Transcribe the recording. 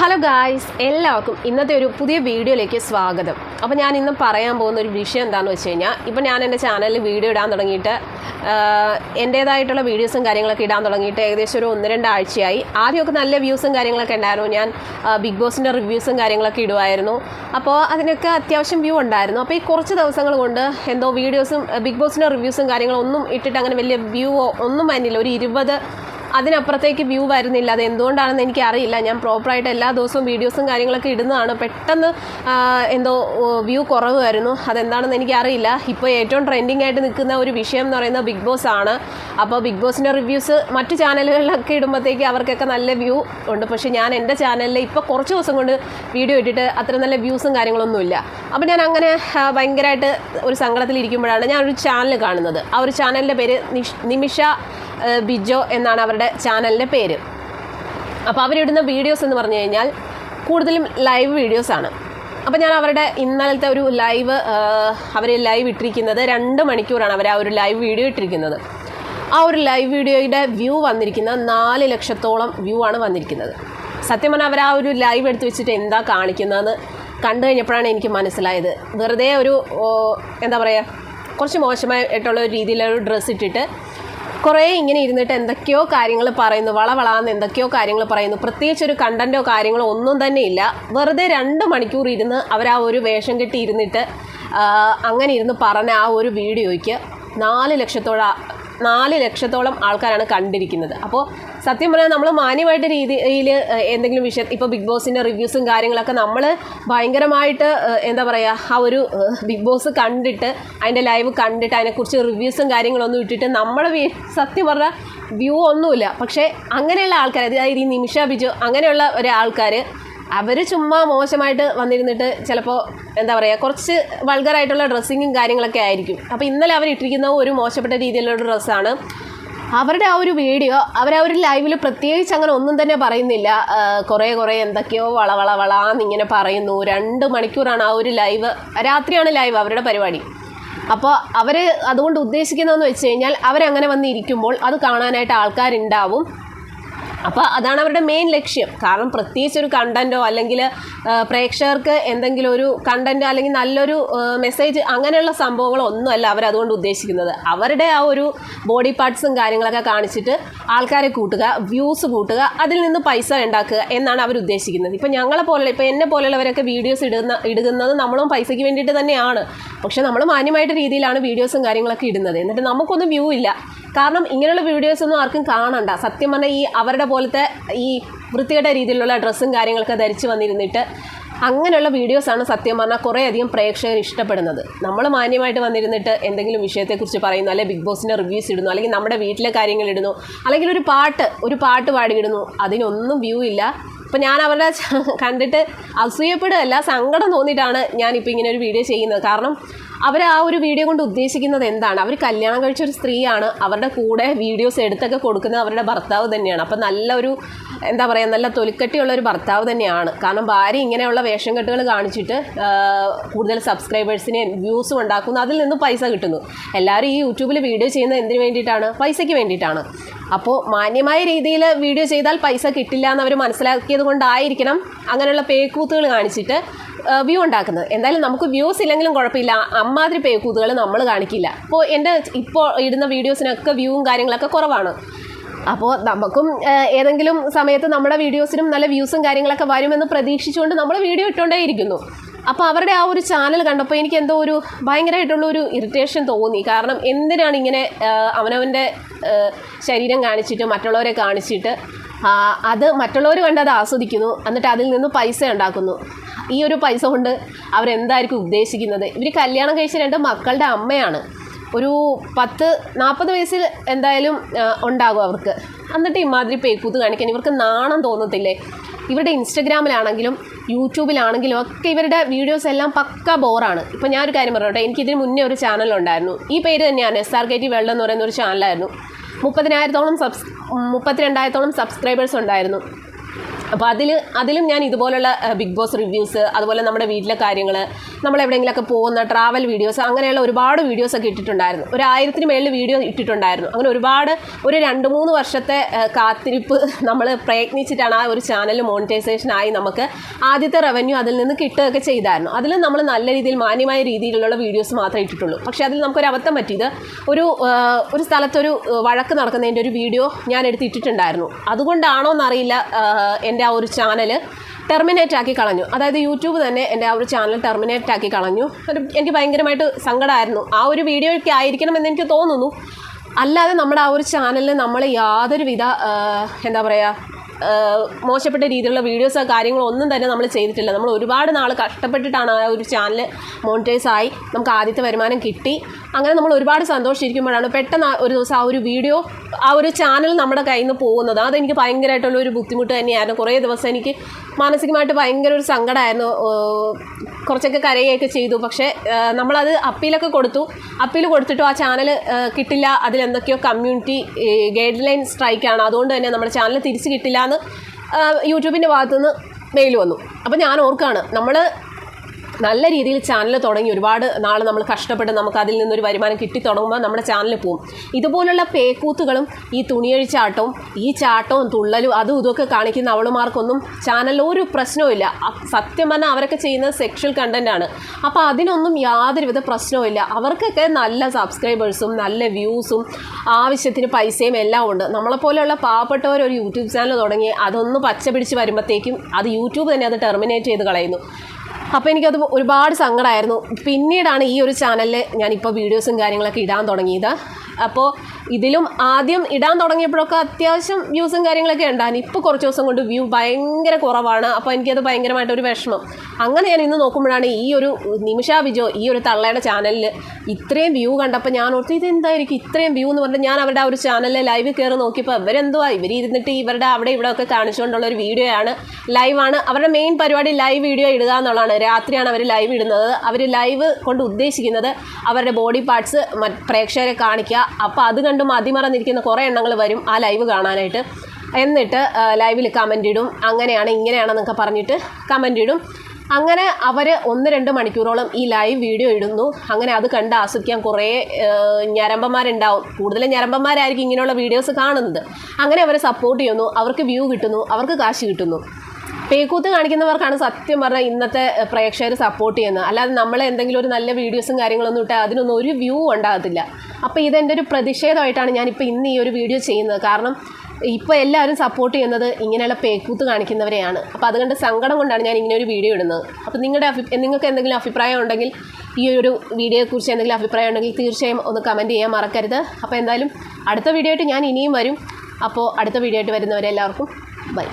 Hello guys എല്ലാവർക്കും ഇന്നത്തെ ഒരു പുതിയ വീഡിയോയിലേക്ക് സ്വാഗതം. അപ്പോൾ ഞാൻ ഇന്ന് പറയാൻ പോകുന്ന ഒരു വിഷയം എന്താണെന്ന് വെച്ച് കഴിഞ്ഞാൽ ഇപ്പോൾ ഞാൻ എന്റെ ചാനലിൽ വീഡിയോ ഇടാൻ തുടങ്ങിയിട്ട് എന്റേതായിട്ടുള്ള വീഡിയോസും കാര്യങ്ങളൊക്കെ ഇടാൻ തുടങ്ങിയിട്ട് ഏകദേശം ഒരു ഒന്ന് രണ്ടാഴ്ചയായി ആദ്യമൊക്കെ നല്ല വ്യൂസും കാര്യങ്ങളൊക്കെ ഉണ്ടായിരുന്നു. ഞാൻ ബിഗ് ബോസിന്റെ റിവ്യൂസും കാര്യങ്ങളൊക്കെ ഇടുമായിരുന്നു അപ്പോൾ അതിനൊക്കെ അത്യാവശ്യം വ്യൂ ഉണ്ടായിരുന്നു. അപ്പോൾ ഈ കുറച്ച് ദിവസങ്ങൾ കൊണ്ട് എന്തോ വീഡിയോസും ബിഗ് ബോസിന്റെ റിവ്യൂസും കാര്യങ്ങളും ഒന്നും ഇട്ടിട്ട് അങ്ങനെ വലിയ വ്യൂ ഒന്നും വന്നില്ല. ഒരു ഇരുപത് അതിനപ്പുറത്തേക്ക് വ്യൂ വരുന്നില്ല. അത് എന്തുകൊണ്ടാണെന്ന് എനിക്ക് അറിയില്ല ഞാൻ പ്രോപ്പറായിട്ട് എല്ലാ ദിവസവും വീഡിയോസും കാര്യങ്ങളൊക്കെ ഇടുന്നതാണ്. പെട്ടെന്ന് എന്തോ വ്യൂ കുറവ് വരുന്നു അതെന്താണെന്ന് എനിക്ക് അറിയില്ല ഇപ്പോൾ ഏറ്റവും ട്രെൻഡിങ് ആയിട്ട് നിൽക്കുന്ന ഒരു വിഷയം എന്ന് പറയുന്നത് ബിഗ് ബോസ് ആണ്. അപ്പോൾ ബിഗ് ബോസിന്റെ റിവ്യൂസ് മറ്റ് ചാനലുകളിലൊക്കെ ഇടുമ്പോഴത്തേക്ക് അവർക്കൊക്കെ നല്ല വ്യൂ ഉണ്ട്. പക്ഷേ ഞാൻ എന്റെ ചാനലിൽ ഇപ്പോൾ കുറച്ച് ദിവസം കൊണ്ട് വീഡിയോ ഇട്ടിട്ട് അത്ര നല്ല വ്യൂസും കാര്യങ്ങളൊന്നുമില്ല അപ്പോൾ ഞാൻ അങ്ങനെ ഭയങ്കരമായിട്ട് ഒരു സങ്കടത്തിലിരിക്കുമ്പോഴാണ് ഞാൻ ഒരു ചാനൽ കാണുന്നത്. ആ ഒരു ചാനലിന്റെ പേര് നിമിഷ ബിജോ എന്നാണ് അവരുടെ ചാനലിന്റെ പേര്. അപ്പോൾ അവരിടുന്ന വീഡിയോസ് എന്ന് പറഞ്ഞു കഴിഞ്ഞാൽ കൂടുതലും ലൈവ് വീഡിയോസാണ് അപ്പോൾ ഞാൻ അവരുടെ ഇന്നലത്തെ ഒരു ലൈവ് അവർ ലൈവ് ഇട്ടിരിക്കുന്നത് രണ്ട് മണിക്കൂറാണ് അവർ ആ ഒരു ലൈവ് വീഡിയോ ഇട്ടിരിക്കുന്നത്. ആ ഒരു ലൈവ് വീഡിയോയുടെ വ്യൂ വന്നിരിക്കുന്നത് നാല് ലക്ഷത്തോളം വ്യൂ ആണ് വന്നിരിക്കുന്നത്. സത്യം പറഞ്ഞാൽ അവർ ആ ഒരു ലൈവ് എടുത്ത് വെച്ചിട്ട് എന്താ കാണിക്കുന്നതെന്ന് കണ്ടു കഴിഞ്ഞപ്പോഴാണ് എനിക്ക് മനസ്സിലായത്. വെറുതെ ഒരു എന്താ പറയുക കുറച്ച് മോശമായിട്ടുള്ള ഒരു രീതിയിലൊരു ഡ്രസ്സ് ഇട്ടിട്ട് കുറേ ഇങ്ങനെ ഇരുന്നിട്ട് എന്തൊക്കെയോ കാര്യങ്ങൾ പറയുന്നു വളവളാന്ന് എന്തൊക്കെയോ കാര്യങ്ങൾ പറയുന്നു. പ്രത്യേകിച്ച് ഒരു കണ്ടന്റോ കാര്യങ്ങളോ ഒന്നും തന്നെ ഇല്ല. വെറുതെ രണ്ട് മണിക്കൂർ ഇരുന്ന് അവർ ആ ഒരു വേഷം കെട്ടി ഇരുന്നിട്ട് അങ്ങനെ ഇരുന്ന് പറഞ്ഞ ആ ഒരു വീഡിയോയ്ക്ക് നാല് ലക്ഷത്തോളം നാല് ലക്ഷത്തോളം ആൾക്കാരാണ് കണ്ടിരിക്കുന്നത്. അപ്പോൾ സത്യം പറഞ്ഞാൽ നമ്മൾ മാന്യമായിട്ട് രീതിയിൽ എന്തെങ്കിലും വിഷയം ഇപ്പോൾ ബിഗ് ബോസിന്റെ റിവ്യൂസും കാര്യങ്ങളൊക്കെ നമ്മൾ ഭയങ്കരമായിട്ട് എന്താ പറയുക ആ ഒരു ബിഗ് ബോസ് കണ്ടിട്ട് അതിന്റെ ലൈവ് കണ്ടിട്ട് അതിനെക്കുറിച്ച് റിവ്യൂസും കാര്യങ്ങളൊന്നും ഇട്ടിട്ട് നമ്മൾ സത്യം പറഞ്ഞാൽ വ്യൂ ഒന്നുമില്ല. പക്ഷേ അങ്ങനെയുള്ള ആൾക്കാർ അതായത് ഈ നിമിഷ ബിജു അങ്ങനെയുള്ള ഒരാൾക്കാർ അവർ ചുമ്മാ മോശമായിട്ട് വന്നിരുന്നിട്ട് ചിലപ്പോൾ എന്താ പറയുക കുറച്ച് വൾഗറായിട്ടുള്ള ഡ്രസ്സിങ്ങും കാര്യങ്ങളൊക്കെ ആയിരിക്കും. അപ്പോൾ ഇന്നലെ അവരിട്ടിരിക്കുന്ന ഒരു മോശപ്പെട്ട രീതിയിലുള്ള ഡ്രസ്സാണ് അവരുടെ ആ ഒരു വീഡിയോ അവർ ആ ഒരു ലൈവിൽ പ്രത്യേകിച്ച് അങ്ങനെ ഒന്നും തന്നെ പറയുന്നില്ല. കുറേ കുറേ എന്തൊക്കെയോ വള വള വളാന്നിങ്ങനെ പറയുന്നു. രണ്ട് മണിക്കൂറാണ് ആ ഒരു ലൈവ് രാത്രിയാണ് ലൈവ് അവരുടെ പരിപാടി. അപ്പോൾ അവർ അതുകൊണ്ട് ഉദ്ദേശിക്കുന്നതെന്ന് വെച്ച് കഴിഞ്ഞാൽ അവരങ്ങനെ വന്നിരിക്കുമ്പോൾ അത് കാണാനായിട്ട് ആൾക്കാരുണ്ടാവും. അപ്പോൾ അതാണ് അവരുടെ മെയിൻ ലക്ഷ്യം. കാരണം പ്രത്യേകിച്ച് ഒരു കണ്ടന്റോ അല്ലെങ്കിൽ പ്രേക്ഷകർക്ക് എന്തെങ്കിലും ഒരു കണ്ടന്റോ അല്ലെങ്കിൽ നല്ലൊരു മെസ്സേജ് അങ്ങനെയുള്ള സംഭവങ്ങളോ ഒന്നുമല്ല അവരതുകൊണ്ട് ഉദ്ദേശിക്കുന്നത്. അവരുടെ ആ ഒരു ബോഡി പാർട്സും കാര്യങ്ങളൊക്കെ കാണിച്ചിട്ട് ആൾക്കാരെ കൂട്ടുക വ്യൂസ് കൂട്ടുക അതിൽ നിന്ന് പൈസ ഉണ്ടാക്കുക എന്നാണ് അവർ ഉദ്ദേശിക്കുന്നത്. ഇപ്പം ഞങ്ങളെ പോലെ ഇപ്പോൾ എന്നെ പോലുള്ളവരൊക്കെ വീഡിയോസ് ഇടുന്ന ഇടുന്നത് നമ്മളും പൈസയ്ക്ക് വേണ്ടിയിട്ട് തന്നെയാണ്. പക്ഷേ നമ്മൾ മാന്യമായിട്ട് രീതിയിലാണ് വീഡിയോസും കാര്യങ്ങളൊക്കെ ഇടുന്നത്. എന്നിട്ട് നമുക്കൊന്നും വ്യൂ ഇല്ല. കാരണം ഇങ്ങനെയുള്ള വീഡിയോസ് ഒന്നും ആർക്കും കാണണ്ട. സത്യം പറഞ്ഞാൽ ഈ അവരുടെ പോലത്തെ ഈ വൃത്തികെട്ട രീതിയിലുള്ള ഡ്രസ്സും കാര്യങ്ങളൊക്കെ ധരിച്ച് വന്നിരുന്നിട്ട് അങ്ങനെയുള്ള വീഡിയോസാണ് സത്യം പറഞ്ഞാൽ കുറേ അധികം പ്രേക്ഷകർ ഇഷ്ടപ്പെടുന്നത്. നമ്മൾ മാന്യമായിട്ട് വന്നിരുന്നിട്ട് എന്തെങ്കിലും വിഷയത്തെക്കുറിച്ച് പറയുന്നു അല്ലെങ്കിൽ ബിഗ് ബോസിന്റെ റിവ്യൂസ് ഇടുന്നു അല്ലെങ്കിൽ നമ്മുടെ വീട്ടിലെ കാര്യങ്ങൾ ഇടുന്നു അല്ലെങ്കിൽ ഒരു പാട്ട് ഒരു പാട്ട് പാടിയിടുന്നു അതിനൊന്നും വ്യൂ ഇല്ല. അപ്പോൾ ഞാൻ അവരുടെ കണ്ടിട്ട് അസൂയപ്പെടുകയല്ല സങ്കടം തോന്നിയിട്ടാണ് ഞാനിപ്പോൾ ഇങ്ങനെ ഒരു വീഡിയോ ചെയ്യുന്നത്. കാരണം അവർ ആ ഒരു വീഡിയോ കൊണ്ട് ഉദ്ദേശിക്കുന്നത് എന്താണ്? അവർ കല്യാണം കഴിച്ച ഒരു സ്ത്രീയാണ് അവരുടെ കൂടെ വീഡിയോസ് എടുത്തൊക്കെ കൊടുക്കുന്നത് അവരുടെ ഭർത്താവ് തന്നെയാണ്. അപ്പം നല്ലൊരു എന്താ പറയുക നല്ല തൊലിക്കട്ടിയുള്ള ഒരു ഭർത്താവ് തന്നെയാണ്. കാരണം ഭാര്യ ഇങ്ങനെയുള്ള വേഷം കെട്ടുകൾ കാണിച്ചിട്ട് കൂടുതൽ സബ്സ്ക്രൈബേഴ്സിനെ വ്യൂസും ഉണ്ടാക്കുന്നു. അതിൽ നിന്ന് പൈസ കിട്ടുന്നു. എല്ലാവരും ഈ യൂട്യൂബിൽ വീഡിയോ ചെയ്യുന്നത് എന്തിനു വേണ്ടിയിട്ടാണ്? പൈസയ്ക്ക് വേണ്ടിയിട്ടാണ്. അപ്പോൾ മാന്യമായ രീതിയിൽ വീഡിയോ ചെയ്താൽ പൈസ കിട്ടില്ല എന്ന് അവർ മനസ്സിലാക്കിയത് കൊണ്ടായിരിക്കണം അങ്ങനെയുള്ള പേക്കൂത്തുകൾ കാണിച്ചിട്ട് വ്യൂ ഉണ്ടാക്കുന്നത്. എന്തായാലും നമുക്ക് വ്യൂസ് ഇല്ലെങ്കിലും കുഴപ്പമില്ല. അമ്മാതിരി പേക്കൂത്തുകൾ നമ്മൾ കാണിക്കില്ല. അപ്പോൾ എന്റെ ഇപ്പോൾ ഇടുന്ന വീഡിയോസിനൊക്കെ വ്യൂവും കാര്യങ്ങളൊക്കെ കുറവാണ്. അപ്പോൾ നമുക്കും ഏതെങ്കിലും സമയത്ത് നമ്മുടെ വീഡിയോസിനും നല്ല വ്യൂസും കാര്യങ്ങളൊക്കെ വരുമെന്ന് പ്രതീക്ഷിച്ചുകൊണ്ട് നമ്മൾ വീഡിയോ ഇട്ടുകൊണ്ടേയിരിക്കുന്നു അപ്പോൾ അവരുടെ ആ ഒരു ചാനൽ കണ്ടപ്പോൾ എനിക്ക് എന്തോ ഒരു ഭയങ്കരമായിട്ടുള്ള ഒരു ഇറിറ്റേഷൻ തോന്നി. കാരണം എന്തിനാണ് ഇങ്ങനെ അവനവന്റെ ശരീരം കാണിച്ചിട്ട് മറ്റുള്ളവരെ കാണിച്ചിട്ട് അത് മറ്റുള്ളവർ കണ്ട് അത് ആസ്വദിക്കുന്നു എന്നിട്ട് അതിൽ നിന്ന് പൈസ ഉണ്ടാക്കുന്നു. ഈ ഒരു പൈസ കൊണ്ട് അവരെന്തായിരിക്കും ഉദ്ദേശിക്കുന്നത്? ഇവർ കല്യാണം കഴിച്ച രണ്ട് മക്കളുടെ അമ്മയാണ്. ഒരു പത്ത് നാൽപ്പത് വയസ്സിൽ എന്തായാലും ഉണ്ടാകും അവർക്ക്. എന്നിട്ട് ഇമാതിരി പേക്കൂത്ത് കാണിക്കാൻ. ഇവർക്ക് നാണം തോന്നത്തില്ലേ? ഇവരുടെ ഇൻസ്റ്റഗ്രാമിലാണെങ്കിലും യൂട്യൂബിലാണെങ്കിലും ഒക്കെ ഇവരുടെ വീഡിയോസ് എല്ലാം പക്ക ബോറാണ്. ഇപ്പം ഞാനൊരു കാര്യം പറഞ്ഞോട്ടെ എനിക്കിതിന് മുന്നേ ഒരു ചാനലുണ്ടായിരുന്നു ഈ പേര് തന്നെയാണ് എസ് ആർ കെ ടി വെള്ളം എന്ന് പറയുന്ന ഒരു ചാനലായിരുന്നു മുപ്പതിനായിരത്തോളം സബ്സ് മുപ്പത്തിരണ്ടായിരത്തോളം സബ്സ്ക്രൈബേഴ്സ് ഉണ്ടായിരുന്നു. അപ്പോൾ അതിൽ അതിലും ഞാൻ ഇതുപോലുള്ള ബിഗ് ബോസ് റിവ്യൂസ് അതുപോലെ നമ്മുടെ വീട്ടിലെ കാര്യങ്ങൾ നമ്മൾ എവിടെയെങ്കിലുമൊക്കെ പോകുന്ന ട്രാവൽ വീഡിയോസ് അങ്ങനെയുള്ള ഒരുപാട് വീഡിയോസ് ഒക്കെ ഇട്ടിട്ടുണ്ടായിരുന്നു. ഒരു ആയിരത്തിന് മേളിൽ വീഡിയോ ഇട്ടിട്ടുണ്ടായിരുന്നു. അങ്ങനെ ഒരുപാട് ഒരു രണ്ട് മൂന്ന് വർഷത്തെ കാത്തിരിപ്പ് നമ്മൾ പ്രയത്നിച്ചിട്ടാണ് ആ ഒരു ചാനൽ മോണിറ്റൈസേഷൻ ആയി നമുക്ക് ആദ്യത്തെ റവന്യൂ അതിൽ നിന്ന് കിട്ടുകയൊക്കെ ചെയ്തായിരുന്നു. അതിൽ നമ്മൾ നല്ല രീതിയിൽ മാന്യമായ രീതിയിലുള്ള വീഡിയോസ് മാത്രമേ ഇട്ടിട്ടുള്ളൂ. പക്ഷേ അതിൽ നമുക്കൊരു അബദ്ധം പറ്റിയത് ഒരു ഒരു സ്ഥലത്തൊരു വഴക്ക് നടക്കുന്നതിന്റെ ഒരു വീഡിയോ ഞാൻ എടുത്ത് ഇട്ടിട്ടുണ്ടായിരുന്നു. അതുകൊണ്ടാണോ എന്നറിയില്ല ആ, എന്റെ ആ ഒരു ചാനൽ ടെർമിനേറ്റ് ആക്കി കളഞ്ഞു. അതായത് യൂട്യൂബ് തന്നെ എന്റെ ആ ഒരു ചാനൽ ടെർമിനേറ്റ് ആക്കി കളഞ്ഞു. അത് എനിക്ക് ഭയങ്കരമായിട്ട് സങ്കടമായിരുന്നു ആ ഒരു വീഡിയോയ്ക്ക് ആയിരിക്കണം എന്ന് എനിക്ക് തോന്നുന്നു. അല്ലാതെ നമ്മുടെ ആ ഒരു ചാനലിൽ നമ്മൾ യാതൊരുവിധ എന്താ പറയുക മോശപ്പെട്ട രീതിയിലുള്ള വീഡിയോസോ കാര്യങ്ങളോ ഒന്നും തന്നെ നമ്മൾ ചെയ്തിട്ടില്ല. നമ്മൾ ഒരുപാട് നാൾ കഷ്ടപ്പെട്ടിട്ടാണ് ആ ഒരു ചാനൽ മോണിറ്റൈസ് ആയി. നമുക്ക് ആദ്യത്തെ വരുമാനം കിട്ടി. അങ്ങനെ നമ്മൾ ഒരുപാട് സന്തോഷിച്ചിരിക്കുമ്പോഴാണ് പെട്ടെന്ന് ഒരു ദിവസം ആ ഒരു വീഡിയോ ആ ഒരു ചാനൽ നമ്മുടെ കയ്യിൽ നിന്ന് പോകുന്നത്. അതെനിക്ക് ഭയങ്കരമായിട്ടുള്ള ഒരു ബുദ്ധിമുട്ട് തന്നെയായിരുന്നു. കുറേ ദിവസം എനിക്ക് മാനസികമായിട്ട് ഭയങ്കര ഒരു സങ്കടമായിരുന്നു. കുറച്ചൊക്കെ കരയൊക്കെ ചെയ്തു. പക്ഷേ നമ്മളത് അപ്പീലൊക്കെ കൊടുത്തു. അപ്പീൽ കൊടുത്തിട്ടും ആ ചാനൽ കിട്ടില്ല. അതിലെന്തൊക്കെയോ കമ്മ്യൂണിറ്റി ഗൈഡ് ലൈൻ സ്ട്രൈക്കാണ് അതുകൊണ്ട് തന്നെ നമ്മുടെ ചാനൽ തിരിച്ച് കിട്ടില്ല യൂട്യൂബിന്റെ ഭാഗത്തുനിന്ന് മെയിൽ വന്നു. അപ്പോൾ ഞാൻ ഓർക്കാണ് നമ്മൾ നല്ല രീതിയിൽ ചാനൽ തുടങ്ങി. ഒരുപാട് നാൾ നമ്മൾ കഷ്ടപ്പെട്ട് നമുക്ക് അതിൽ നിന്നൊരു വരുമാനം കിട്ടി തുടങ്ങുമ്പോൾ നമ്മുടെ ചാനൽ പോവും. ഇതുപോലുള്ള പേക്കൂത്തുകളും ഈ തുണിയഴിച്ചാട്ടവും ഈ ചാട്ടവും തുള്ളലും അതും ഇതൊക്കെ കാണിക്കുന്ന അവളുമാർക്കൊന്നും ചാനലിൽ ഒരു പ്രശ്നവുമില്ല സത്യം പറഞ്ഞാൽ അവരൊക്കെ ചെയ്യുന്നത് സെക്ഷൽ ആണ്. അപ്പോൾ അതിനൊന്നും യാതൊരുവിധ പ്രശ്നവുമില്ല അവർക്കൊക്കെ നല്ല സബ്സ്ക്രൈബേഴ്സും നല്ല വ്യൂസും ആവശ്യത്തിന് പൈസയും എല്ലാം ഉണ്ട്. നമ്മളെപ്പോലെയുള്ള പാവപ്പെട്ടവർ ഒരു യൂട്യൂബ് ചാനൽ തുടങ്ങി അതൊന്ന് പച്ച പിടിച്ച് വരുമ്പോഴത്തേക്കും അത് യൂട്യൂബ് തന്നെ അത് ടെർമിനേറ്റ് ചെയ്ത് കളയുന്നു. അപ്പോൾ എനിക്കത് ഒരുപാട് സങ്കടമായിരുന്നു പിന്നീടാണ് ഈ ഒരു ചാനലിൽ ഞാനിപ്പോൾ വീഡിയോസും കാര്യങ്ങളൊക്കെ ഇടാൻ തുടങ്ങിയത്. അപ്പോൾ ഇതിലും ആദ്യം ഇടാൻ തുടങ്ങിയപ്പോഴൊക്കെ അത്യാവശ്യം വ്യൂസും കാര്യങ്ങളൊക്കെ ഉണ്ടായിരുന്നു. ഇപ്പോൾ കുറച്ച് ദിവസം കൊണ്ട് വ്യൂ ഭയങ്കര കുറവാണ്. അപ്പോൾ എനിക്കത് ഭയങ്കരമായിട്ടൊരു വിഷമം. അങ്ങനെ ഞാൻ ഇന്ന് നോക്കുമ്പോഴാണ് ഈ ഒരു നിമിഷ വിജോ ഈ ഒരു തള്ളയുടെ ചാനലിൽ ഇത്രയും വ്യൂ കണ്ടപ്പോൾ ഞാൻ ഓർത്തു ഇതെന്തായിരിക്കും? ഇത്രയും വ്യൂ എന്ന് പറഞ്ഞിട്ട് ഞാൻ അവരുടെ ആ ഒരു ചാനലിൽ ലൈവ് കയറി നോക്കിയപ്പോൾ ഇവരെന്തുവാ? ഇവർ ഇരുന്നിട്ട് ഇവരുടെ അവിടെ ഇവിടെ ഒക്കെ കാണിച്ചുകൊണ്ടുള്ള ഒരു വീഡിയോ ആണ്. ലൈവാണ് അവരുടെ മെയിൻ പരിപാടി ലൈവ് വീഡിയോ ഇടുക എന്നുള്ളതാണ്. രാത്രിയാണ് അവർ ലൈവ് ഇടുന്നത്. അവർ ലൈവ് കൊണ്ട് ഉദ്ദേശിക്കുന്നത് അവരുടെ ബോഡി പാർട്സ് പ്രേക്ഷകരെ കാണിക്കുക. അപ്പോൾ അത് കണ്ട് മതിമറന്നിരിക്കുന്ന കുറേ എണ്ണങ്ങൾ വരും ആ ലൈവ് കാണാനായിട്ട്. എന്നിട്ട് ലൈവിൽ കമന്റ് ഇടും. അങ്ങനെയാണ് ഇങ്ങനെയാണെന്നൊക്കെ പറഞ്ഞിട്ട് കമന്റ് ഇടും. അങ്ങനെ അവർ ഒന്ന് രണ്ട് മണിക്കൂറോളം ഈ ലൈവ് വീഡിയോ ഇടുന്നു. അങ്ങനെ അത് കണ്ട് ആസ്വദിക്കാൻ കുറേ ഞരമ്പന്മാരുണ്ടാവും. കൂടുതലും ഞരമ്പന്മാരായിരിക്കും ഇങ്ങനെയുള്ള വീഡിയോസ് കാണുന്നത്. അങ്ങനെ അവരെ സപ്പോർട്ട് ചെയ്യുന്നു. അവർക്ക് വ്യൂ കിട്ടുന്നു. അവർക്ക് കാശ് കിട്ടുന്നു. പേക്കൂത്ത് കാണിക്കുന്നവർക്കാണ് സത്യം പറഞ്ഞാൽ ഇന്നത്തെ പ്രേക്ഷകർ സപ്പോർട്ട് ചെയ്യുന്നത്. അല്ലാതെ നമ്മൾ എന്തെങ്കിലും ഒരു നല്ല വീഡിയോസും കാര്യങ്ങളൊന്നും ഇട്ടാൽ അതിനൊന്നും ഒരു വ്യൂ ഉണ്ടാകത്തില്ല. അപ്പോൾ ഇതെന്റെ ഒരു പ്രതിഷേധമായിട്ടാണ് ഞാനിപ്പോൾ ഇന്ന് ഈ ഒരു വീഡിയോ ചെയ്യുന്നത്. കാരണം ഇപ്പോൾ എല്ലാവരും സപ്പോർട്ട് ചെയ്യുന്നത് ഇങ്ങനെയുള്ള പേക്കൂത്ത് കാണിക്കുന്നവരെയാണ്. അപ്പോൾ അതുകൊണ്ട് സങ്കടം കൊണ്ടാണ് ഞാൻ ഇങ്ങനെ ഒരു വീഡിയോ ഇടുന്നത്. അപ്പോൾ നിങ്ങളുടെ അഭി നിങ്ങൾക്ക് എന്തെങ്കിലും അഭിപ്രായം ഉണ്ടെങ്കിൽ ഈ ഒരു വീഡിയോയെക്കുറിച്ച് എന്തെങ്കിലും അഭിപ്രായം ഉണ്ടെങ്കിൽ തീർച്ചയായും ഒന്ന് കമന്റ് ചെയ്യാൻ മറക്കരുത്. അപ്പോൾ എന്തായാലും അടുത്ത വീഡിയോ ആയിട്ട് ഞാൻ ഇനിയും വരും. അപ്പോൾ അടുത്ത വീഡിയോ ആയിട്ട് വരുന്നവരെല്ലാവർക്കും ബൈ